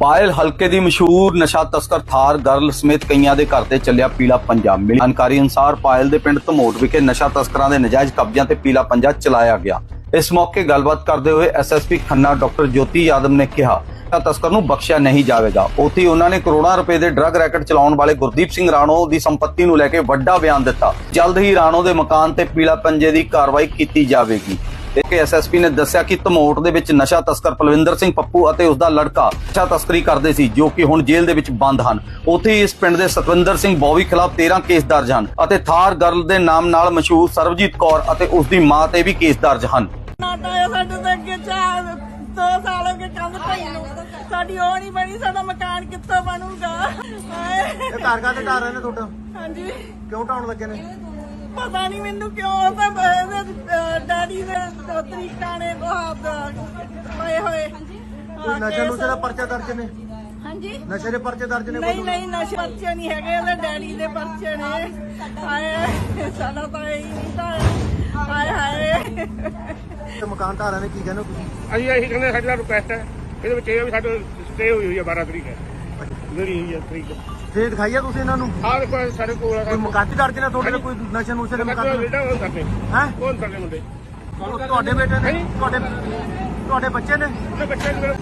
ਪਾਇਲ ਹਲਕੇ ਦੀ ਮਸ਼ਹੂਰ ਨਸ਼ਾ ਤਸਕਰ ਥਾਰ ਗਰਲ ਸਮੇਤ ਕਈਆਂ ਦੇ ਘਰ ਤੇ ਚੱਲਿਆ ਪੀਲਾ ਪੰਜਾ। ਮਿਲੀ ਜਾਣਕਾਰੀ ਅਨੁਸਾਰ ਪਾਇਲ ਦੇ ਪਿੰਡ ਧਮੋਟ ਵਿਖੇ ਨਸ਼ਾ ਤਸਕਰਾਂ ਦੇ ਨਜਾਇਜ਼ ਕਬਜ਼ਿਆਂ ਤੇ ਪੀਲਾ ਪੰਜਾ ਚਲਾਇਆ ਗਿਆ। ਇਸ ਮੌਕੇ ਗੱਲਬਾਤ ਕਰਦੇ ਹੋਏ ਐਸਐਸਪੀ ਖੰਨਾ ਡਾਕਟਰ ਜੋਤੀ ਯਾਦਵ ਨੇ ਕਿਹਾ ਤਸਕਰ ਨੂੰ ਬਖਸ਼ਿਆ ਨਹੀਂ ਜਾਵੇਗਾ। ਉੱਥੇ ਹੀ ਉਹਨਾਂ ਨੇ ਕਰੋੜਾਂ ਰੁਪਏ ਦੇ ਡਰੱਗ ਰੈਕਟ ਚਲਾਉਣ ਵਾਲੇ ਗੁਰਦੀਪ ਸਿੰਘ ਰਾਣੋ ਦੀ ਸੰਪਤੀ ਨੂੰ ਲੈ ਕੇ ਵੱਡਾ ਬਿਆਨ ਦਿੱਤਾ। ਜਲਦ ਹੀ ਰਾਣੋ ਦੇ ਮਕਾਨ ਤੇ ਪੀਲਾ ਪੰਜੇ ਦੀ ਕਾਰਵਾਈ ਕੀਤੀ ਜਾਵੇਗੀ। ਇੱਕ ਐਸਐਸਪੀ ਨੇ ਦੱਸਿਆ ਕਿ ਧਮੋਟ ਦੇ ਵਿੱਚ ਨਸ਼ਾ ਤਸਕਰ ਪਲਵਿੰਦਰ ਸਿੰਘ ਪੱਪੂ ਅਤੇ ਉਸ ਦਾ ਲੜਕਾ ਨਸ਼ਾ ਤਸਕਰੀ ਕਰਦੇ ਸੀ ਜੋ ਕਿ ਹੁਣ ਜੇਲ੍ਹ ਦੇ ਵਿੱਚ ਬੰਦ ਹਨ। ਉੱਥੇ ਇਸ ਪਿੰਡ ਦੇ ਸਤਵਿੰਦਰ ਸਿੰਘ ਬੌਵੀ ਖਿਲਾਫ 13 ਕੇਸ ਦਰਜ ਹਨ ਅਤੇ ਥਾਰ ਗਰਲ ਦੇ ਨਾਮ ਨਾਲ ਮਸ਼ਹੂਰ ਸਰਬਜੀਤ ਕੌਰ ਅਤੇ ਉਸ ਦੀ ਮਾਂ ਤੇ ਵੀ ਕੇਸ ਦਰਜ ਹਨ। ਸਾਡੇ ਤੇ ਅੱਗੇ ਚਾਰ ਦੋ ਸਾਲ ਹੋ ਗਏ ਕੰਮ ਪਈ ਨੂੰ। ਸਾਡੀ ਉਹ ਨਹੀਂ ਬਣੀ ਸਾਡਾ ਮਕਾਨ ਕਿੱਥੋਂ ਬਣੂਗਾ। ਇਹ ਘਰ ਘਰ ਤੇ ਢਾਹ ਰਹੇ ਨੇ ਤੁਹਾਡਾ? ਹਾਂਜੀ। ਕਿਉਂ ਢਾਉਣ ਲੱਗੇ ਨੇ? ਪਤਾ ਨਹੀਂ ਮੈਨੂੰ ਕਿਉਂ ਤਾਂ ਡੈਡੀ ਦੇ ਨੇ ਬਹੁਤ ਪਏ ਹੋਏ। ਕੋਈ ਨਸ਼ੇ ਨੁਸ਼ੇ ਦਾ ਪਰਚਾ ਦਰਜ ਨੇ? ਹਾਂਜੀ। ਨਸ਼ੇ ਦੇ ਪਰਚੇ ਦਰਜ ਨੇ ਨਹੀਂ ਨਹੀਂ ਨਸ਼ੇ ਪਰਚੇ ਨਹੀਂ ਹੈਗੇ ਇਹਦੇ ਡੈਡੀ ਦੇ ਪਰਚੇ ਨੇ। ਹਾਏ ਸਾਡਾ ਤਾਂ ਇਹ ਨਹੀਂ ਤਾਂ। ਹਾਏ ਹਾਏ। ਤੇ ਮਕਾਨ ਰਹੇ ਨੇ ਕੀ ਕਹਿੰਦੇ ਤੁਸੀਂ? ਅਸੀਂ ਇਹੀ ਕਹਿੰਦੇ ਸਾਡਾ ਰਿਕੁਐਸਟ ਹੈ। ਇਹਦੇ ਵਿੱਚ ਇਹ ਆ ਵੀ ਸਾਡੇ ਸਟੇ ਹੋਈ ਹੋਈ ਹੈ 12 ਤਰੀਕ ਹੈ ਜਿਹੜੀ ਹੋਈ ਹੈ ਤਰੀਕ। ਫੇਰ ਦਿਖਾਈਆ ਤੁਸੀਂ ਇਹਨਾਂ ਨੂੰ? ਆਹ ਦੇਖੋ ਸਾਡੇ ਕੋਲ ਆ। ਕੋਈ ਮੁਕਾਤੀ ਦਰਜ ਨੇ ਤੁਹਾਡੇ ਤੇ ਕੋਈ ਨਸ਼ੇ ਨੁਸ਼ੇ ਦੇ ਮੁਕਾਤੀ ਬੇਟਾ ਉਹ ਕਰਦੇ। ਹੈ? ਕੌਣ ਕਰਦੇ ਮੁੰਡੇ? ਤੁਹਾਡੇ ਬੇਟੇ ਨੇ। ਤੁਹਾਡੇ ਤੁਹਾਡੇ ਬੱਚੇ ਨੇ? ਬੱਚੇ ਨੂੰ।